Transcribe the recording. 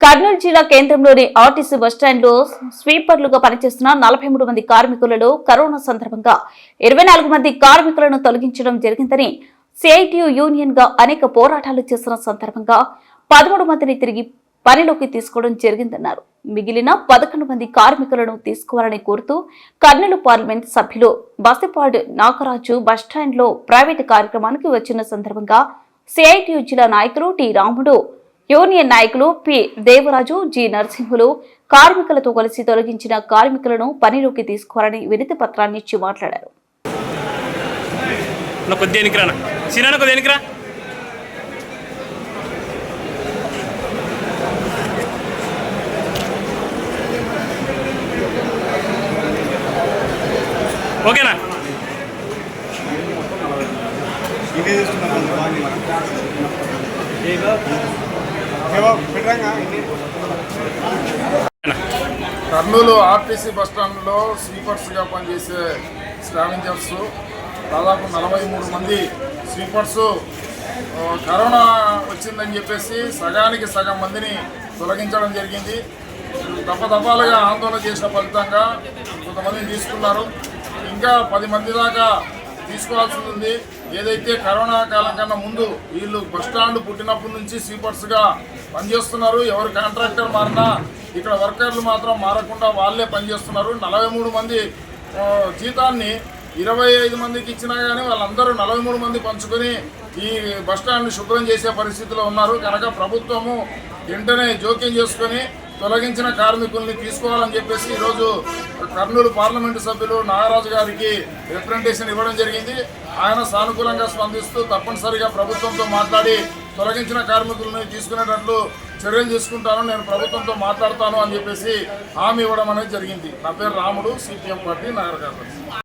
కర్నూలు జిల్లా కేంద్రంలోని ఆర్టీసీ బస్టాండ్లో స్వీపర్లుగా పనిచేస్తున్న నలభై మూడు మంది కార్మికులలో కరోనా సందర్భంగా ఇరవై నాలుగు మంది కార్మికులను తొలగించడం జరిగిందని సిఐటియు యూనియన్గా అనేక పోరాటాలు చేస్తున్న సందర్భంగా పదమూడు మందిని తిరిగి పనిలోకి తీసుకోవడం జరిగిందన్నారు. మిగిలిన పదకొండు మంది కార్మికులను తీసుకోవాలని కోరుతూ కర్నూలు పార్లమెంట్ సభ్యులు బసిపాడ్ నాగరాజు బస్టాండ్లో ప్రైవేటు కార్యక్రమానికి వచ్చిన సందర్భంగా సిఐటియు జిల్లా నాయకులు టి రాముడు యూనియన్ నాయకులు పి. దేవరాజు జి. నరసింహులు కార్మికులతో కలిసి తొలగించిన కార్మికులను పనిలోకి తీసుకోవాలని వినతి పత్రాన్ని ఇచ్చి మాట్లాడారు. ఓకేనా? ఇదే కర్నూలు ఆర్టీసీ బస్టాండ్లో స్వీపర్స్గా పనిచేసే స్కావెంజర్స్ దాదాపు నలభై మూడు మంది స్వీపర్స్. కరోనా వచ్చిందని చెప్పేసి సగానికి సగం మందిని తొలగించడం జరిగింది. దప్పదపాలుగా ఆందోళన చేసిన ఫలితంగా కొంతమందిని తీసుకున్నారు. ఇంకా పది మంది దాకా తీసుకోవాల్సి ఉంది ఏదైతే కరోనా కాలం కన్నా ముందు వీళ్ళు బస్టాండ్ పుట్టినప్పటి నుంచి స్లీపర్స్గా పనిచేస్తున్నారు ఎవరు కాంట్రాక్టర్ మారినా ఇక్కడ వర్కర్లు మాత్రం మారకుండా వాళ్ళే పనిచేస్తున్నారు. నలభై మూడు మంది జీతాన్ని ఇరవై ఐదు మందికి ఇచ్చినా కానీ వాళ్ళందరూ నలభై మూడు మంది పంచుకొని ఈ బస్టాండ్ని శుభ్రం చేసే పరిస్థితిలో ఉన్నారు. కనుక ప్రభుత్వము వెంటనే జోక్యం చేసుకొని తొలగించిన కార్మికుల్ని తీసుకోవాలని చెప్పేసి ఈరోజు కర్నూలు పార్లమెంటు సభ్యులు నాగరాజు గారికి రిప్రజెంటేషన్ ఇవ్వడం జరిగింది. ఆయన సానుకూలంగా స్పందిస్తూ తప్పనిసరిగా ప్రభుత్వంతో మాట్లాడి తొలగించిన కార్మికులను తీసుకునేటట్లు చర్యలు తీసుకుంటాను నేను ప్రభుత్వంతో మాట్లాడతాను అని చెప్పేసి హామీ ఇవ్వడం అనేది జరిగింది. నా పేరు రాముడు సిపిఎం పార్టీ నగర కార్పొరేషన్